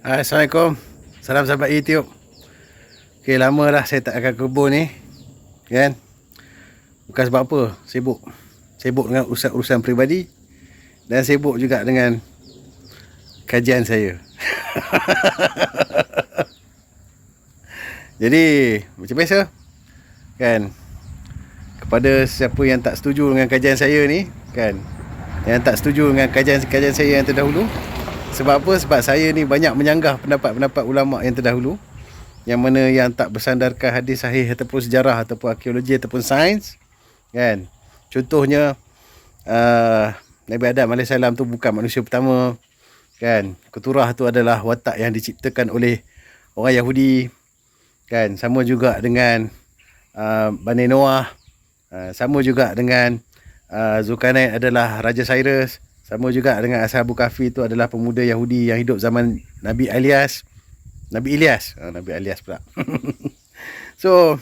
Assalamualaikum. Salam sahabat YouTube. Okay lama dah saya tak akan kebun ni Kan? Bukan sebab apa Sibuk. Sibuk dengan urusan-urusan peribadi Dan sibuk juga dengan Kajian saya. Jadi Macam biasa Kan? Kepada siapa yang tak setuju dengan kajian saya ni Kan? Yang tak setuju dengan kajian-kajian saya yang terdahulu sebab apa? Sebab saya ni banyak menyanggah pendapat-pendapat ulama yang terdahulu yang mana yang tak bersandarkan hadis sahih ataupun sejarah ataupun arkeologi ataupun sains kan. Contohnya uh, Nabi Adam AS tu bukan manusia pertama kan. Keturah tu adalah watak yang diciptakan oleh orang Yahudi kan. Sama juga dengan uh, Bani Noah. Uh, sama juga dengan uh, Zulkarnain adalah Raja Cyrus sama juga dengan Ashabul Kahfi itu adalah pemuda Yahudi yang hidup zaman Nabi Ilyas. Nabi Ilyas. Oh, Nabi Ilyas pula. so,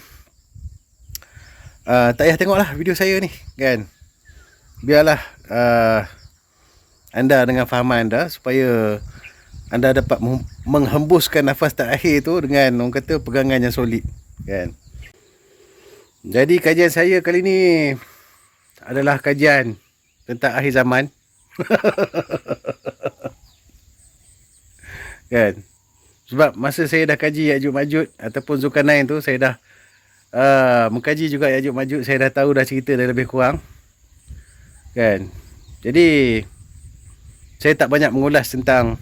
uh, tak payah tengoklah video saya ni. kan? Biarlah uh, anda dengan fahaman anda supaya anda dapat menghembuskan nafas terakhir tu dengan orang kata pegangan yang solid. Kan? Jadi kajian saya kali ni adalah kajian tentang akhir zaman. kan? Sebab masa saya dah kaji Ya'juj Ma'juj ataupun Zulkarnain tu saya dah uh, mengkaji juga Ya'juj Ma'juj saya dah tahu dah cerita dah lebih kurang. Kan? Jadi saya tak banyak mengulas tentang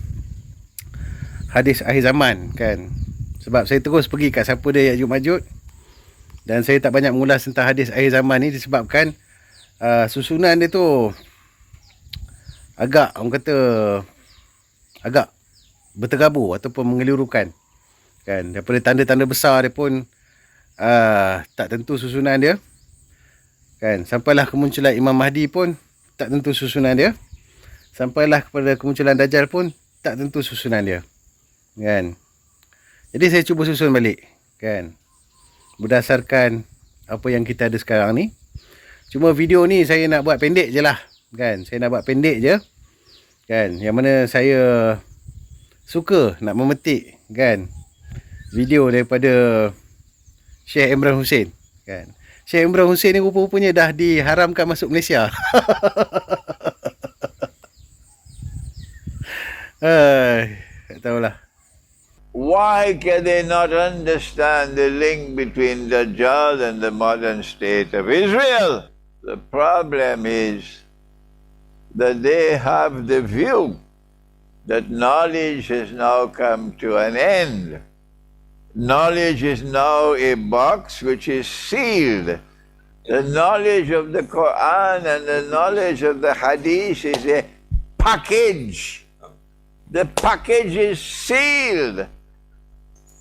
hadis akhir zaman kan? Sebab saya terus pergi kat siapa dia Ya'juj Ma'juj dan saya tak banyak mengulas tentang hadis akhir zaman ni disebabkan uh, susunan dia tu agak orang kata agak berterabur ataupun mengelirukan. Kan daripada tanda-tanda besar dia pun uh, tak tentu susunan dia. Kan sampailah kemunculan Imam Mahdi pun tak tentu susunan dia. Sampailah kepada kemunculan Dajjal pun tak tentu susunan dia. Kan? Jadi saya cuba susun balik. Kan? Berdasarkan apa yang kita ada sekarang ni. Cuma video ni saya nak buat pendek je lah. Kan? Saya nak buat pendek je kan yang mana saya suka nak memetik kan video daripada Syekh Imran Hussein kan Syekh Imran Hussein ni rupa-rupanya dah diharamkan masuk Malaysia Hai, tak tahulah. Why can they not understand the link between Dajjal and the modern state of Israel? The problem is that they have the view that knowledge has now come to an end. Knowledge is now a box which is sealed. The knowledge of the Quran and the knowledge of the Hadith is a package. The package is sealed.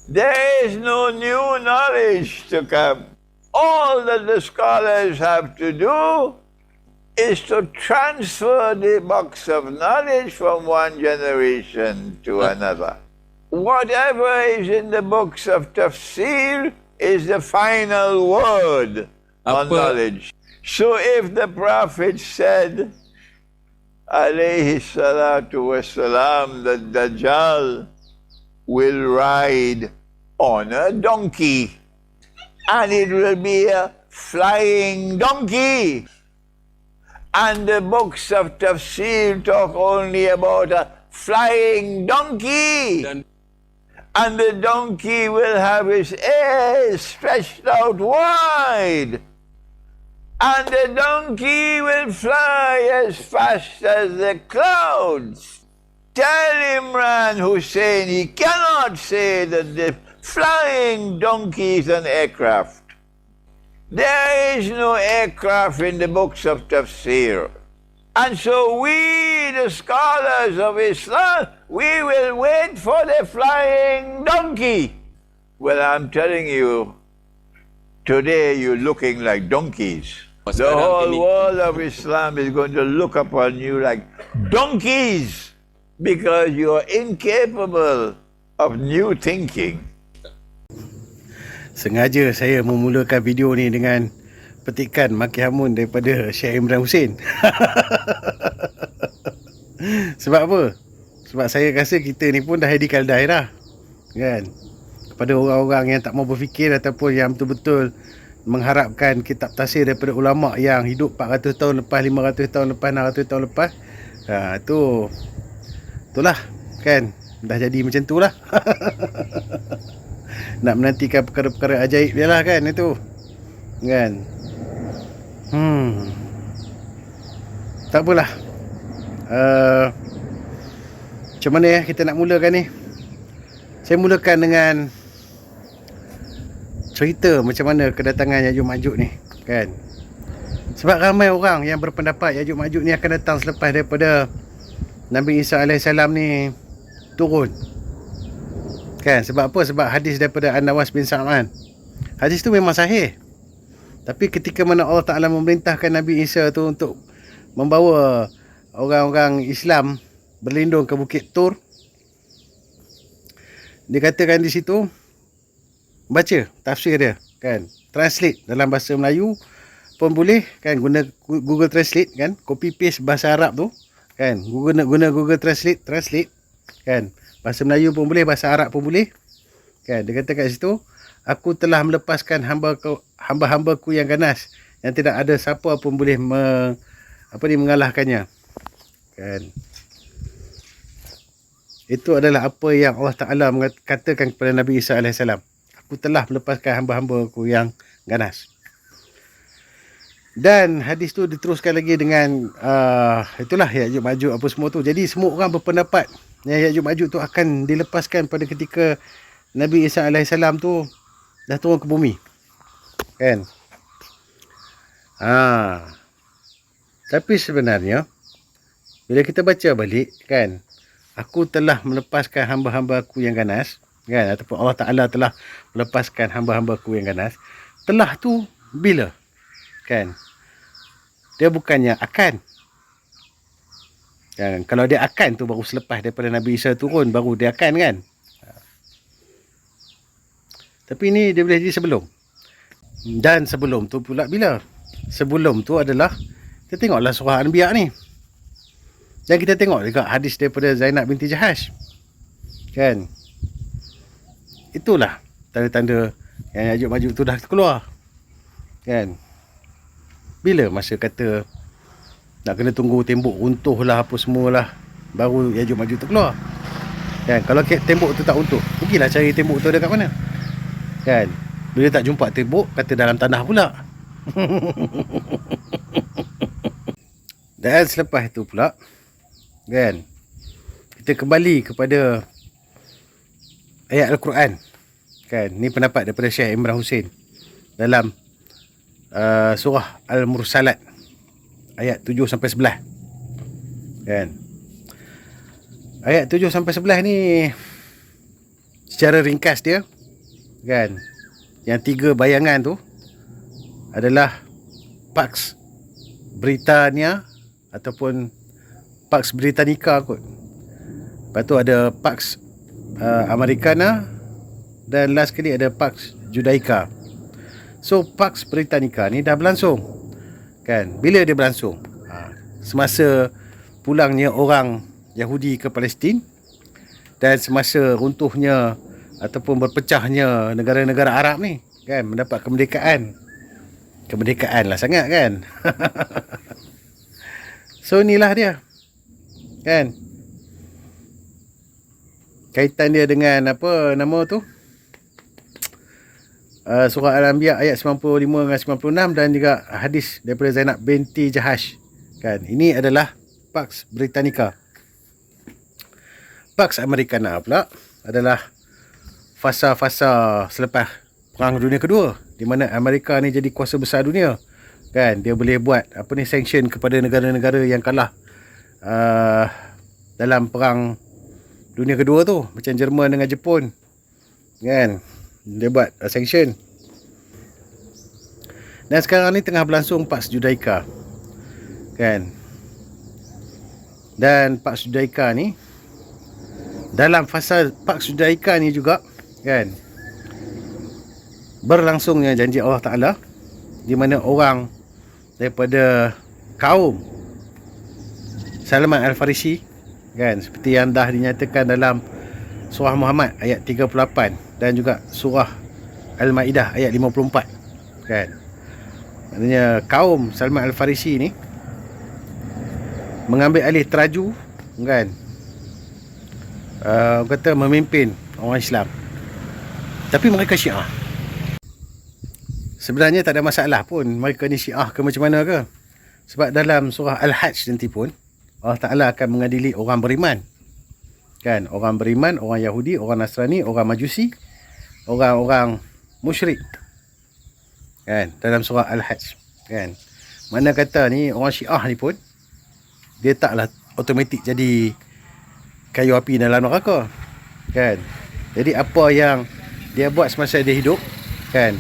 There is no new knowledge to come. All that the scholars have to do is to transfer the box of knowledge from one generation to uh. another. Whatever is in the books of tafsir is the final word on knowledge. So if the Prophet said, alayhi salatu wasalam, that Dajjal will ride on a donkey, and it will be a flying donkey and the books of tafsir talk only about a flying donkey. And the donkey will have his ears stretched out wide. And the donkey will fly as fast as the clouds. Tell Imran Hussein he cannot say that the flying donkey is an aircraft. There is no aircraft in the books of tafsir. And so we, the scholars of Islam, we will wait for the flying donkey. Well, I'm telling you, today you're looking like donkeys. The whole world of Islam is going to look upon you like donkeys because you're incapable of new thinking. Sengaja saya memulakan video ni dengan petikan maki hamun daripada Syekh Imran Hussein. Sebab apa? Sebab saya rasa kita ni pun dah kaldai dah. Kan? Kepada orang-orang yang tak mau berfikir ataupun yang betul-betul mengharapkan kitab tafsir daripada ulama yang hidup 400 tahun lepas, 500 tahun lepas, 600 tahun lepas. Ha, tu itulah kan dah jadi macam tu lah nak menantikan perkara-perkara ajaib dia lah kan itu. Kan? Hmm. Tak apalah. Uh, macam mana ya kita nak mulakan ni? Saya mulakan dengan cerita macam mana kedatangan Yajuj Majuj ni kan? Sebab ramai orang yang berpendapat Yajuj Majuj ni akan datang selepas daripada Nabi Isa AS ni turun kan? Sebab apa? Sebab hadis daripada An-Nawas bin Sa'man. Hadis tu memang sahih. Tapi ketika mana Allah Ta'ala memerintahkan Nabi Isa tu untuk membawa orang-orang Islam berlindung ke Bukit Tur dikatakan di situ baca tafsir dia kan? Translate dalam bahasa Melayu pun boleh kan? Guna Google Translate kan? Copy paste bahasa Arab tu kan? Guna guna Google Translate translate kan bahasa Melayu pun boleh bahasa Arab pun boleh. Kan? Dia kata kat situ aku telah melepaskan hamba hamba-hambaku yang ganas yang tidak ada siapa pun boleh me, apa ni mengalahkannya. Kan? Itu adalah apa yang Allah Taala katakan kepada Nabi Isa alaihissalam aku telah melepaskan hamba-hambaku yang ganas. Dan hadis tu diteruskan lagi dengan uh, itulah Ya'juj Ma'juj apa semua tu. Jadi semua orang berpendapat yang Ya'juj Ma'juj tu akan dilepaskan pada ketika Nabi Isa AS tu dah turun ke bumi. Kan? Ha. Tapi sebenarnya bila kita baca balik kan aku telah melepaskan hamba-hamba aku yang ganas kan ataupun Allah Taala telah melepaskan hamba-hamba aku yang ganas telah tu bila kan dia bukannya akan kan? Kalau dia akan tu baru selepas daripada Nabi Isa turun baru dia akan kan? Tapi ni dia boleh jadi sebelum. Dan sebelum tu pula bila? Sebelum tu adalah kita tengoklah surah Anbiya ni. Dan kita tengok juga hadis daripada Zainab binti Jahash. Kan? Itulah tanda-tanda yang Yajuk Majuk tu dah keluar. Kan? Bila masa kata nak kena tunggu tembok runtuh lah apa semualah baru Yajuk Majuk tu keluar. Kan kalau tembok tu tak runtuh pergilah cari tembok tu dekat mana? Kan bila tak jumpa tembok kata dalam tanah pula. Dan selepas itu pula kan kita kembali kepada ayat Al-Quran. Kan ni pendapat daripada Syekh Imran Hussein dalam uh, surah Al-Mursalat ayat 7 sampai 11. Kan? Ayat 7 sampai 11 ni secara ringkas dia kan yang tiga bayangan tu adalah Pax Britannia ataupun Pax Britannica kot. Lepas tu ada Pax uh, Americana dan last kali ada Pax Judaica. So Pax Britannica ni dah berlangsung Kan? Bila dia berlangsung ha, Semasa Pulangnya orang Yahudi ke Palestin Dan semasa runtuhnya Ataupun berpecahnya Negara-negara Arab ni Kan? Mendapat kemerdekaan. Kemerdekaan lah sangat kan? So inilah dia. Kan? Kaitan dia dengan Apa nama tu uh, surah Al-Anbiya ayat 95 dengan 96 dan juga hadis daripada Zainab binti Jahash. Kan? Ini adalah Pax Britannica. Pax Americana pula adalah fasa-fasa selepas Perang Dunia Kedua di mana Amerika ni jadi kuasa besar dunia. Kan? Dia boleh buat apa ni sanction kepada negara-negara yang kalah uh, dalam Perang Dunia Kedua tu macam Jerman dengan Jepun. Kan? Dia buat uh, sanction dan sekarang ni tengah berlangsung Pax Judaica kan? Dan Pax Judaica ni dalam fasa Pax Judaica ni juga kan? Berlangsungnya janji Allah Ta'ala di mana orang daripada kaum Salman Al-Farisi kan? Seperti yang dah dinyatakan dalam surah Muhammad ayat 38 dan juga surah Al-Maidah ayat 54 kan? Maknanya kaum Salman Al-Farisi ni mengambil alih teraju kan? Uh, kata memimpin orang Islam. Tapi mereka Syiah. Sebenarnya tak ada masalah pun mereka ni Syiah ke macam mana ke. Sebab dalam surah Al-Hajj nanti pun Allah Ta'ala akan mengadili orang beriman. Kan? Orang beriman orang Yahudi orang Nasrani orang Majusi orang-orang musyrik. Kan? Dalam surah Al-Hajj. Kan? Mana kata ni orang Syiah ni pun dia taklah automatik jadi kayu api dalam neraka. Kan? Jadi apa yang dia buat semasa dia hidup kan?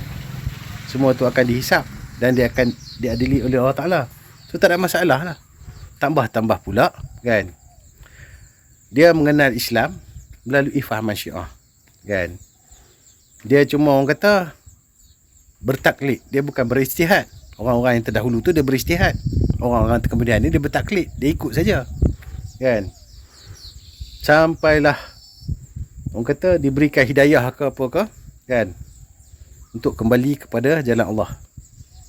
Semua tu akan dihisap dan dia akan diadili oleh Allah Taala. So tak ada masalah lah. Tambah-tambah pula kan? Dia mengenal Islam melalui fahaman Syiah kan dia cuma orang kata bertaklid. Dia bukan beristihad. Orang-orang yang terdahulu tu dia beristihad. Orang-orang kemudian ni dia bertaklid. Dia ikut saja. Kan? Sampailah orang kata diberikan hidayah ke apa ke kan? Untuk kembali kepada jalan Allah.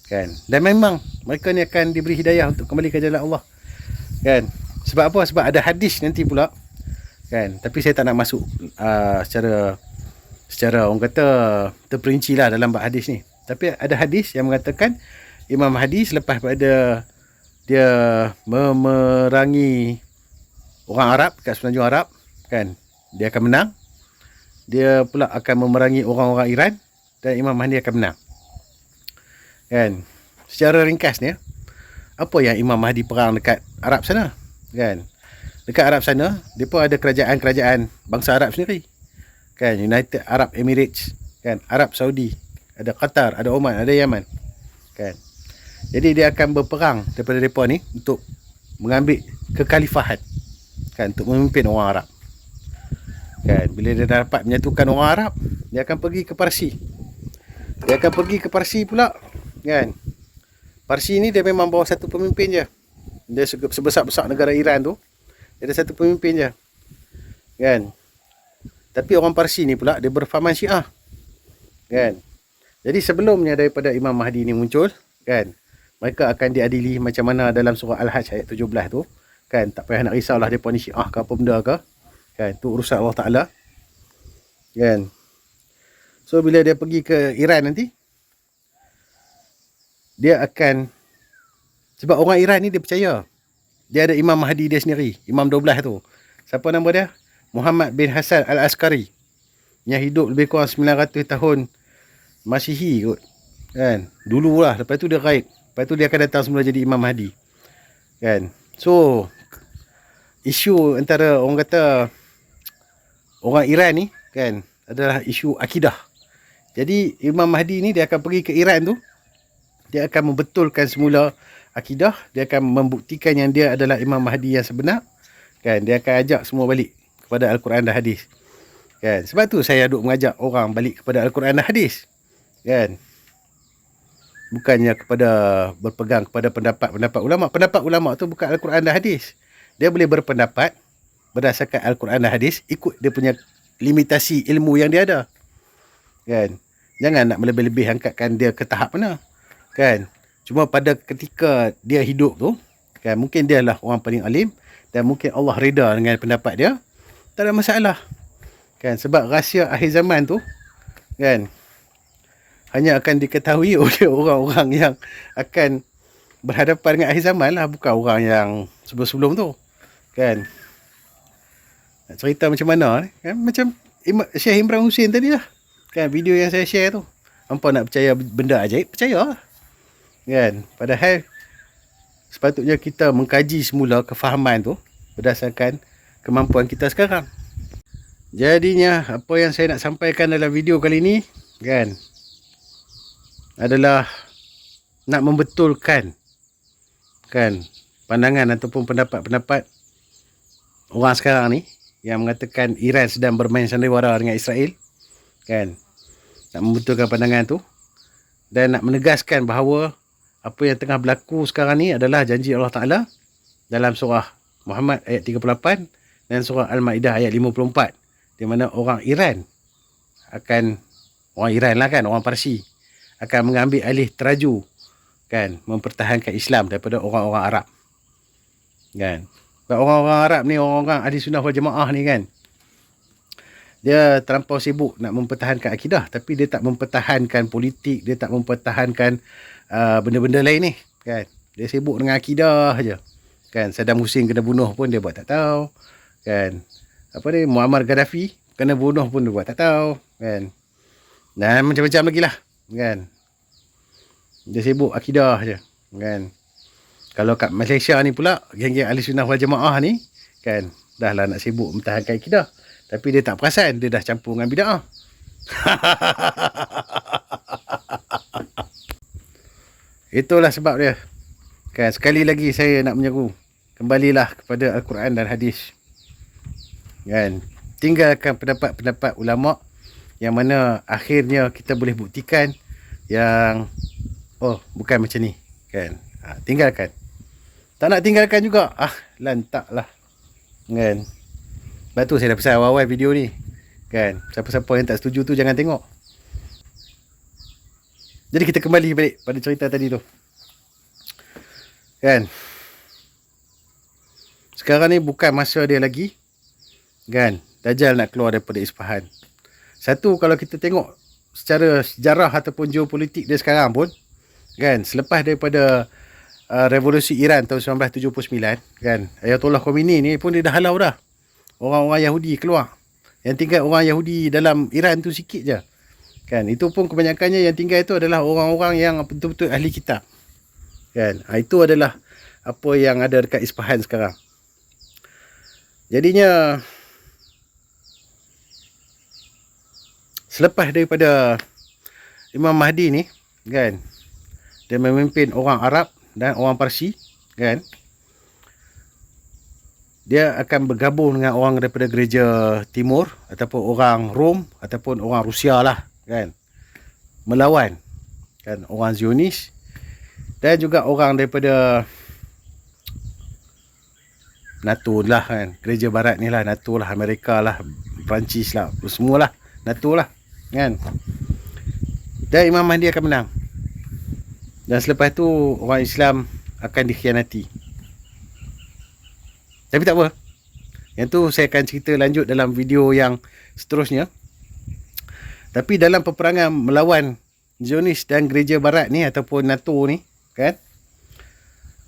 Kan? Dan memang mereka ni akan diberi hidayah untuk kembali ke jalan Allah. Kan? Sebab apa? Sebab ada hadis nanti pula. Kan? Tapi saya tak nak masuk uh, secara secara orang kata terperinci lah dalam bab hadis ni. Tapi ada hadis yang mengatakan Imam Mahdi selepas pada dia memerangi orang Arab kat semenanjung Arab kan dia akan menang. Dia pula akan memerangi orang-orang Iran dan Imam Mahdi akan menang. Kan secara ringkasnya apa yang Imam Mahdi perang dekat Arab sana? Kan dekat Arab sana pun ada kerajaan-kerajaan bangsa Arab sendiri kan United Arab Emirates kan Arab Saudi ada Qatar ada Oman ada Yaman kan jadi dia akan berperang daripada mereka ni untuk mengambil kekhalifahan kan untuk memimpin orang Arab. Kan bila dia dapat menyatukan orang Arab, dia akan pergi ke Parsi. Dia akan pergi ke Parsi pula kan. Parsi ni dia memang bawa satu pemimpin je. Dia sebesar-besar negara Iran tu, dia ada satu pemimpin je. Kan. Tapi orang Parsi ni pula dia berfahaman Syiah. Kan. Jadi sebelumnya daripada Imam Mahdi ni muncul, kan? Mereka akan diadili macam mana dalam surah Al-Hajj ayat 17 tu. Kan? Tak payah nak risaulah depa ni syiah ke apa benda ke. Kan? Tu urusan Allah Taala. Kan? So bila dia pergi ke Iran nanti dia akan sebab orang Iran ni dia percaya. Dia ada Imam Mahdi dia sendiri Imam 12 tu. Siapa nama dia Muhammad bin Hasan Al-Askari yang hidup lebih kurang 900 tahun Masihi kot kan dululah lepas tu dia raib Lepas tu dia akan datang semula jadi Imam Mahdi. Kan? So, isu antara orang kata orang Iran ni kan adalah isu akidah. Jadi Imam Mahdi ni dia akan pergi ke Iran tu. Dia akan membetulkan semula akidah. Dia akan membuktikan yang dia adalah Imam Mahdi yang sebenar. Kan? Dia akan ajak semua balik kepada Al-Quran dan Hadis. Kan? Sebab tu saya duk mengajak orang balik kepada Al-Quran dan Hadis. Kan? bukannya kepada berpegang kepada pendapat-pendapat ulama. Pendapat ulama tu bukan Al-Quran dan hadis. Dia boleh berpendapat berdasarkan Al-Quran dan hadis ikut dia punya limitasi ilmu yang dia ada. Kan? Jangan nak melebih-lebih angkatkan dia ke tahap mana. Kan? Cuma pada ketika dia hidup tu, kan mungkin dia lah orang paling alim dan mungkin Allah reda dengan pendapat dia. Tak ada masalah. Kan? Sebab rahsia akhir zaman tu kan? Hanya akan diketahui oleh orang-orang yang akan berhadapan dengan akhir zaman lah bukan orang yang sebelum-sebelum tu kan? Nak cerita macam mana kan? Macam Syekh Imran Hussein tadi lah kan? Video yang saya share tu. Hampa nak percaya benda ajaib percaya lah kan? Padahal sepatutnya kita mengkaji semula kefahaman tu berdasarkan kemampuan kita sekarang. Jadinya apa yang saya nak sampaikan dalam video kali ni kan adalah nak membetulkan kan pandangan ataupun pendapat-pendapat orang sekarang ni yang mengatakan Iran sedang bermain sandiwara dengan Israel kan nak membetulkan pandangan tu dan nak menegaskan bahawa apa yang tengah berlaku sekarang ni adalah janji Allah Taala dalam surah Muhammad ayat 38 dan surah Al-Maidah ayat 54 di mana orang Iran akan orang Iran lah kan orang Parsi akan mengambil alih teraju kan mempertahankan Islam daripada orang-orang Arab kan. Sebab orang-orang Arab ni orang-orang ahli sunnah wal jemaah ni kan dia terlampau sibuk nak mempertahankan akidah tapi dia tak mempertahankan politik dia tak mempertahankan uh, benda-benda lain ni kan. Dia sibuk dengan akidah je kan. Saddam Hussein kena bunuh pun dia buat tak tahu kan? Apa ni Muammar Gaddafi kena bunuh pun dia tak tahu kan? Dan macam-macam lagi lah kan? Dia sibuk akidah je kan? Kalau kat Malaysia ni pula geng-geng ahli sunnah wal jemaah ni kan? Dah lah nak sibuk mempertahankan akidah. Tapi dia tak perasan dia dah campur dengan bid'ah. Itulah sebab dia. Kan sekali lagi saya nak menyeru kembalilah kepada Al-Quran dan hadis kan? Tinggalkan pendapat-pendapat ulama yang mana akhirnya kita boleh buktikan yang oh bukan macam ni. Kan? Ha, tinggalkan. Tak nak tinggalkan juga ah lantak lah kan? Sebab tu saya dah pesan awal-awal video ni. Kan? Siapa-siapa yang tak setuju tu jangan tengok. Jadi kita kembali balik pada cerita tadi tu. Kan? Sekarang ni bukan masa dia lagi kan? Dajjal nak keluar daripada Isfahan. Satu kalau kita tengok secara sejarah ataupun geopolitik dia sekarang pun kan? Selepas daripada uh, revolusi Iran tahun 1979 kan? Ayatollah Khomeini ni pun dia dah halau dah. Orang-orang Yahudi keluar. Yang tinggal orang Yahudi dalam Iran tu sikit je. Kan? Itu pun kebanyakannya yang tinggal itu adalah orang-orang yang betul-betul ahli kitab. Kan? Ha, itu adalah apa yang ada dekat Isfahan sekarang. Jadinya selepas daripada Imam Mahdi ni kan dia memimpin orang Arab dan orang Parsi kan dia akan bergabung dengan orang daripada gereja timur ataupun orang Rom ataupun orang Rusia lah kan melawan kan orang Zionis dan juga orang daripada NATO lah kan gereja barat ni lah NATO lah Amerika lah Perancis lah semualah NATO lah kan? Dan Imam Mahdi akan menang. Dan selepas tu orang Islam akan dikhianati. Tapi tak apa. Yang tu saya akan cerita lanjut dalam video yang seterusnya. Tapi dalam peperangan melawan Zionis dan gereja barat ni ataupun NATO ni kan?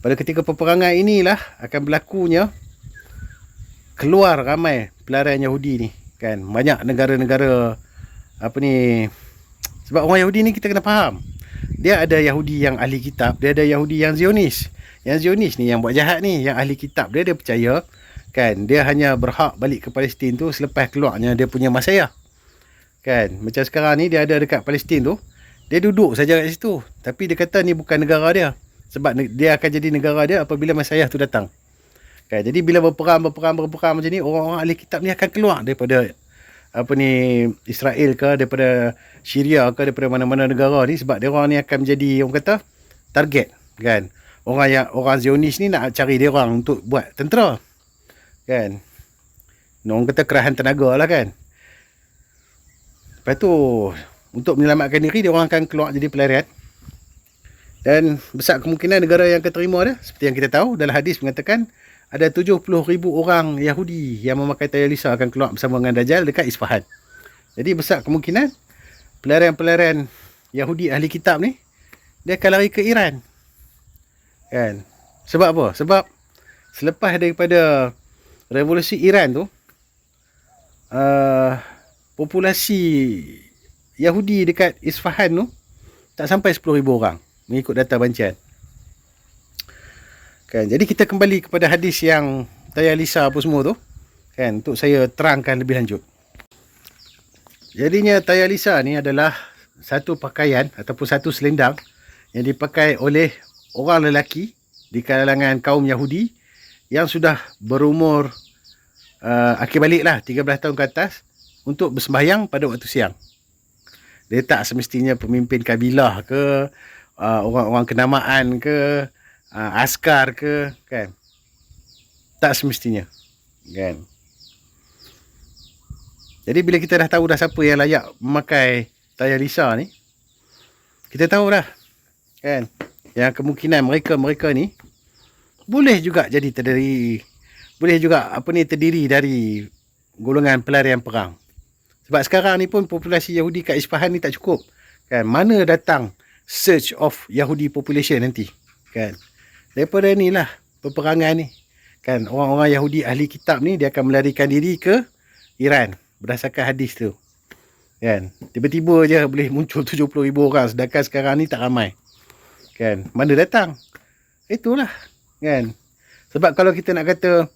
Pada ketika peperangan inilah akan berlakunya keluar ramai pelarian Yahudi ni kan? Banyak negara-negara apa ni? Sebab orang Yahudi ni kita kena faham. Dia ada Yahudi yang ahli kitab dia ada Yahudi yang Zionis. Yang Zionis ni yang buat jahat ni yang ahli kitab dia dia percaya kan? Dia hanya berhak balik ke Palestin tu selepas keluarnya dia punya masayah kan? Macam sekarang ni dia ada dekat Palestin tu dia duduk saja kat situ. Tapi dia kata ni bukan negara dia. Sebab dia akan jadi negara dia apabila masayah tu datang. Kan? Jadi bila berperang berperang berperang macam ni orang-orang ahli kitab ni akan keluar daripada apa ni Israel ke daripada Syria ke daripada mana-mana negara ni sebab dia orang ni akan menjadi orang kata target kan? Orang yang orang Zionis ni nak cari dia orang untuk buat tentera kan? Orang kata kerahan tenaga lah kan? Lepas tu untuk menyelamatkan diri dia orang akan keluar jadi pelarian. Dan besar kemungkinan negara yang akan terima dia seperti yang kita tahu dalam hadis mengatakan ada 70 ribu orang Yahudi yang memakai Tayalisa akan keluar bersama dengan Dajjal dekat Isfahan. Jadi besar kemungkinan pelarian-pelarian Yahudi ahli kitab ni dia akan lari ke Iran. Kan? Sebab apa? Sebab selepas daripada revolusi Iran tu uh, populasi Yahudi dekat Isfahan tu tak sampai 10 ribu orang mengikut data bancian. Kan? Jadi kita kembali kepada hadis yang Taya Lisa apa semua tu. Kan? Untuk saya terangkan lebih lanjut. Jadinya Taya Lisa ni adalah satu pakaian ataupun satu selendang yang dipakai oleh orang lelaki di kalangan kaum Yahudi yang sudah berumur uh, akhir balik lah 13 tahun ke atas untuk bersembahyang pada waktu siang. Dia tak semestinya pemimpin kabilah ke, uh, orang-orang kenamaan ke, uh, askar ke kan tak semestinya kan Jadi bila kita dah tahu dah siapa yang layak memakai tayar Lisa ni, kita tahu dah kan yang kemungkinan mereka-mereka ni boleh juga jadi terdiri boleh juga apa ni terdiri dari golongan pelarian perang. Sebab sekarang ni pun populasi Yahudi kat Isfahan ni tak cukup. Kan mana datang surge of Yahudi population nanti kan. Daripada ni lah peperangan ni. Kan orang-orang Yahudi ahli kitab ni dia akan melarikan diri ke Iran berdasarkan hadis tu. Kan tiba-tiba je boleh muncul 70 ribu orang sedangkan sekarang ni tak ramai. Kan mana datang? Itulah kan. Sebab kalau kita nak kata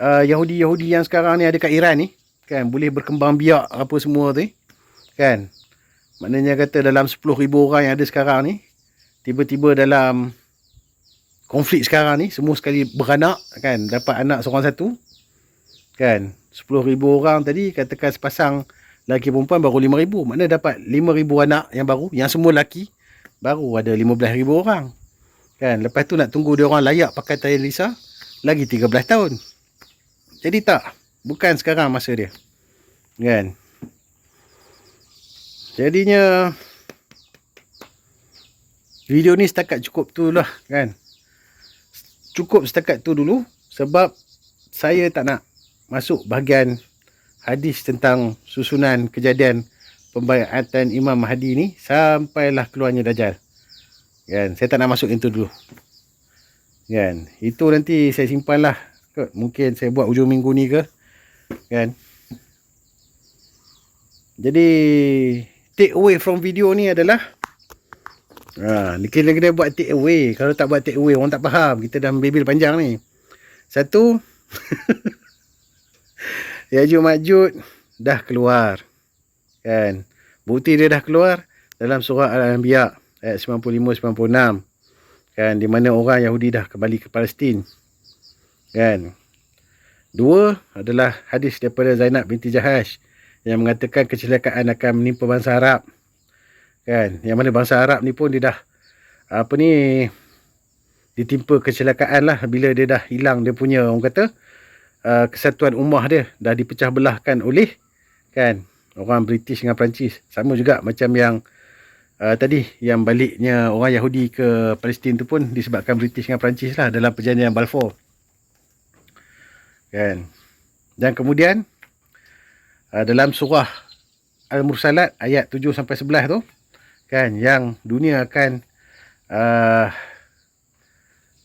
uh, Yahudi-Yahudi yang sekarang ni ada kat Iran ni kan boleh berkembang biak apa semua tu kan maknanya kata dalam 10,000 orang yang ada sekarang ni tiba-tiba dalam konflik sekarang ni semua sekali beranak kan? Dapat anak seorang satu kan? 10,000 orang tadi katakan sepasang lelaki perempuan baru 5,000 maknanya dapat 5,000 anak yang baru yang semua lelaki baru ada 15,000 orang kan? Lepas tu nak tunggu dia orang layak pakai tayar lisa lagi 13 tahun. Jadi tak bukan sekarang masa dia kan? Jadinya video ni setakat cukup tu lah kan cukup setakat tu dulu sebab saya tak nak masuk bahagian hadis tentang susunan kejadian pembayatan Imam Mahdi ni sampailah keluarnya Dajjal. Kan? Saya tak nak masuk itu dulu. Kan? Itu nanti saya simpan lah mungkin saya buat ujung minggu ni ke? Kan? Jadi take away from video ni adalah ha ni kira kena buat take away. Kalau tak buat take away orang tak faham. Kita dah bebel panjang ni. Satu Yajud Majud dah keluar kan? Bukti dia dah keluar dalam surah Al-Anbiya ayat 95 96 kan? Di mana orang Yahudi dah kembali ke Palestin kan? Dua adalah hadis daripada Zainab binti Jahash yang mengatakan kecelakaan akan menimpa bangsa Arab. Kan? Yang mana bangsa Arab ni pun dia dah apa ni ditimpa kecelakaan lah bila dia dah hilang dia punya orang kata uh, kesatuan ummah dia dah dipecah belahkan oleh kan orang British dengan Perancis. Sama juga macam yang uh, tadi yang baliknya orang Yahudi ke Palestin tu pun disebabkan British dengan Perancis lah dalam perjanjian Balfour kan dan kemudian uh, dalam surah al-mursalat ayat 7 sampai 11 tu kan yang dunia akan uh,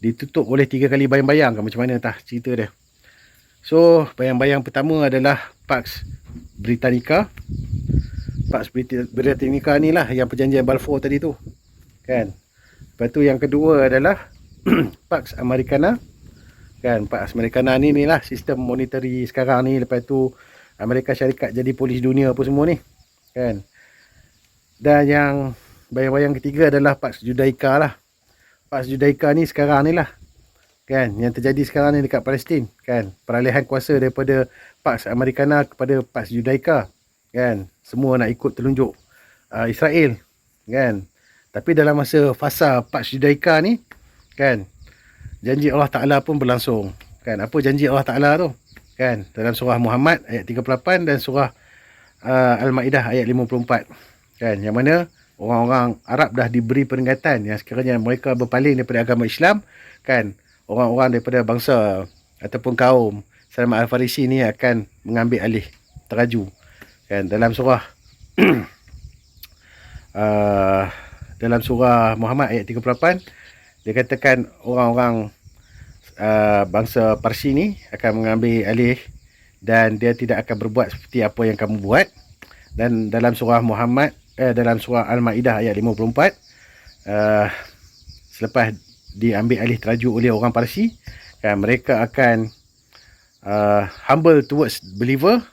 ditutup oleh tiga kali bayang-bayang kan macam mana tah cerita dia. So bayang-bayang pertama adalah Pax Britannica. Pax Britannica ni lah yang perjanjian Balfour tadi tu kan. Lepas tu yang kedua adalah Pax Americana. Kan Pak Americana ni ni lah sistem monetary sekarang ni. Lepas tu Amerika Syarikat jadi polis dunia apa semua ni kan dan yang bayang-bayang ketiga adalah Pax Judaica lah Pax Judaica ni sekarang ni lah kan yang terjadi sekarang ni dekat Palestin kan peralihan kuasa daripada Pax Americana kepada Pax Judaica kan semua nak ikut telunjuk uh, Israel kan tapi dalam masa fasa Pax Judaica ni kan janji Allah Ta'ala pun berlangsung. Kan? Apa janji Allah Ta'ala tu? Kan? Dalam surah Muhammad ayat 38 dan surah uh, Al-Ma'idah ayat 54. Kan? Yang mana orang-orang Arab dah diberi peringatan yang sekiranya mereka berpaling daripada agama Islam. Kan? Orang-orang daripada bangsa ataupun kaum Salman Al-Farisi ni akan mengambil alih teraju. Kan? Dalam surah uh, dalam surah Muhammad ayat 38 dia katakan orang-orang uh, bangsa Parsi ni akan mengambil alih dan dia tidak akan berbuat seperti apa yang kamu buat dan dalam surah Muhammad eh, dalam surah Al-Maidah ayat 54 uh, selepas diambil alih teraju oleh orang Parsi kan mereka akan uh, humble towards believer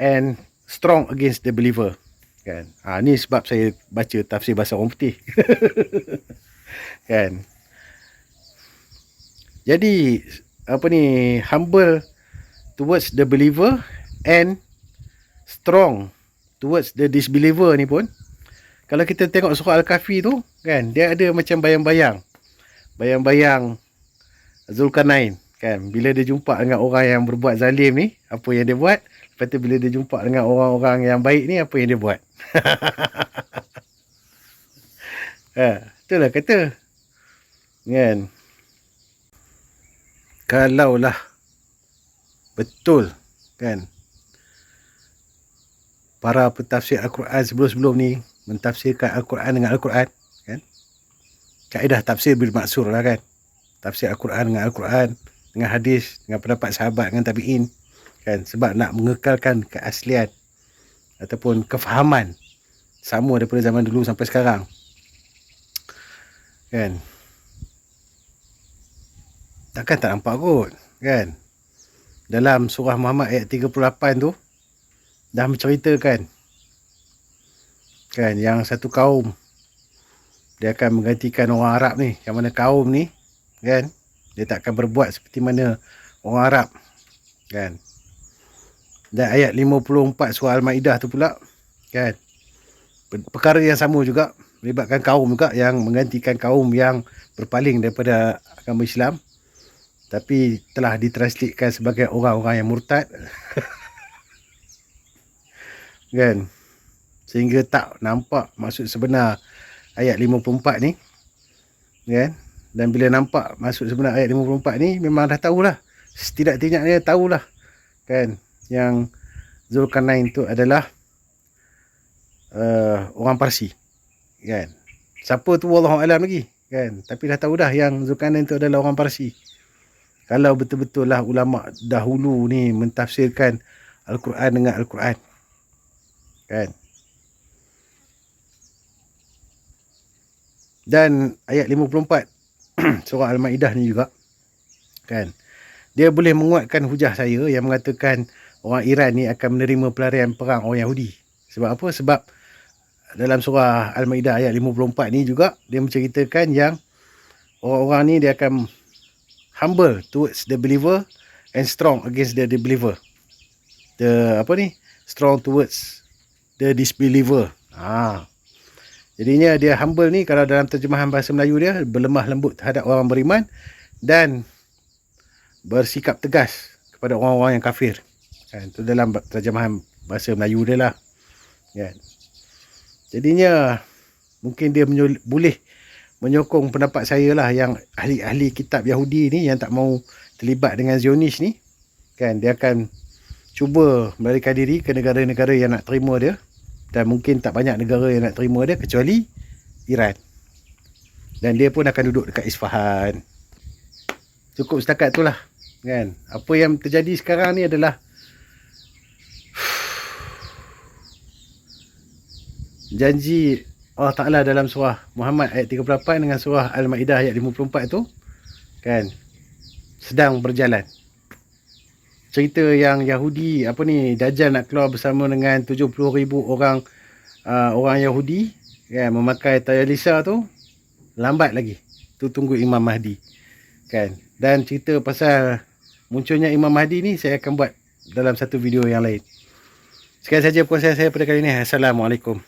and strong against the believer. Kan? Ha, ni sebab saya baca tafsir bahasa orang putih. Kan? Jadi apa ni humble towards the believer and strong towards the disbeliever ni pun kalau kita tengok surah al-kahfi tu kan dia ada macam bayang-bayang bayang-bayang Zulkarnain kan bila dia jumpa dengan orang yang berbuat zalim ni apa yang dia buat lepas tu bila dia jumpa dengan orang-orang yang baik ni, apa yang dia buat? ha, itulah kata. Kan? Kalaulah betul kan para pentafsir Al-Quran sebelum-sebelum ni mentafsirkan Al-Quran dengan Al-Quran kan? Kaedah tafsir bil maksur lah kan? Tafsir Al-Quran dengan Al-Quran dengan hadis dengan pendapat sahabat dengan tabi'in kan? Sebab nak mengekalkan keaslian ataupun kefahaman sama daripada zaman dulu sampai sekarang kan? Takkan tak nampak kot kan? Dalam surah Muhammad ayat 38 tu dah menceritakan kan yang satu kaum. Dia akan menggantikan orang Arab ni. Yang mana kaum ni kan dia tak akan berbuat seperti mana orang Arab. Kan. Dan ayat 54 surah Al-Maidah tu pula kan perkara yang sama juga melibatkan kaum juga yang menggantikan kaum yang berpaling daripada agama Islam. Tapi telah ditranslatekan sebagai orang-orang yang murtad. Kan sehingga tak nampak maksud sebenar ayat 54 ni. Kan? Dan bila nampak maksud sebenar ayat 54 ni memang dah tahulah. Setidak-tidaknya tahulah. Kan? Yang Zulkarnain tu adalah uh, orang Parsi. Kan? Siapa tu wallahu alam lagi? Kan? Tapi dah tahu dah yang Zulkarnain tu adalah orang Parsi. Kalau betul-betul lah ulama dahulu ni mentafsirkan Al-Quran dengan Al-Quran. Kan dan ayat 54 surah Al-Maidah ni juga kan dia boleh menguatkan hujah saya yang mengatakan orang Iran ni akan menerima pelarian perang orang Yahudi sebab apa sebab dalam surah Al-Maidah ayat 54 ni juga dia menceritakan yang orang-orang ni dia akan humble towards the believer and strong against the disbeliever. The apa ni? Strong towards the disbeliever. Ha. Jadinya dia humble ni kalau dalam terjemahan bahasa Melayu dia berlemah lembut terhadap orang beriman dan bersikap tegas kepada orang-orang yang kafir. Kan? Itu dalam terjemahan bahasa Melayu dia lah. Kan? Jadinya mungkin dia menyul- boleh menyokong pendapat saya lah yang ahli-ahli kitab Yahudi ni yang tak mau terlibat dengan Zionis ni kan dia akan cuba melarikan diri ke negara-negara yang nak terima dia dan mungkin tak banyak negara yang nak terima dia kecuali Iran. Dan dia pun akan duduk dekat Isfahan. Cukup setakat tu lah kan? Apa yang terjadi sekarang ni adalah janji Allah Ta'ala dalam surah Muhammad ayat 38 dengan surah Al-Ma'idah ayat 54 tu kan? Sedang berjalan cerita yang Yahudi apa ni Dajjal nak keluar bersama dengan 70 ribu orang uh, orang Yahudi kan memakai tayalisa tu lambat lagi. Tu tunggu Imam Mahdi kan. Dan cerita pasal munculnya Imam Mahdi ni saya akan buat dalam satu video yang lain. Sekian saja puasa saya pada kali ini. Assalamualaikum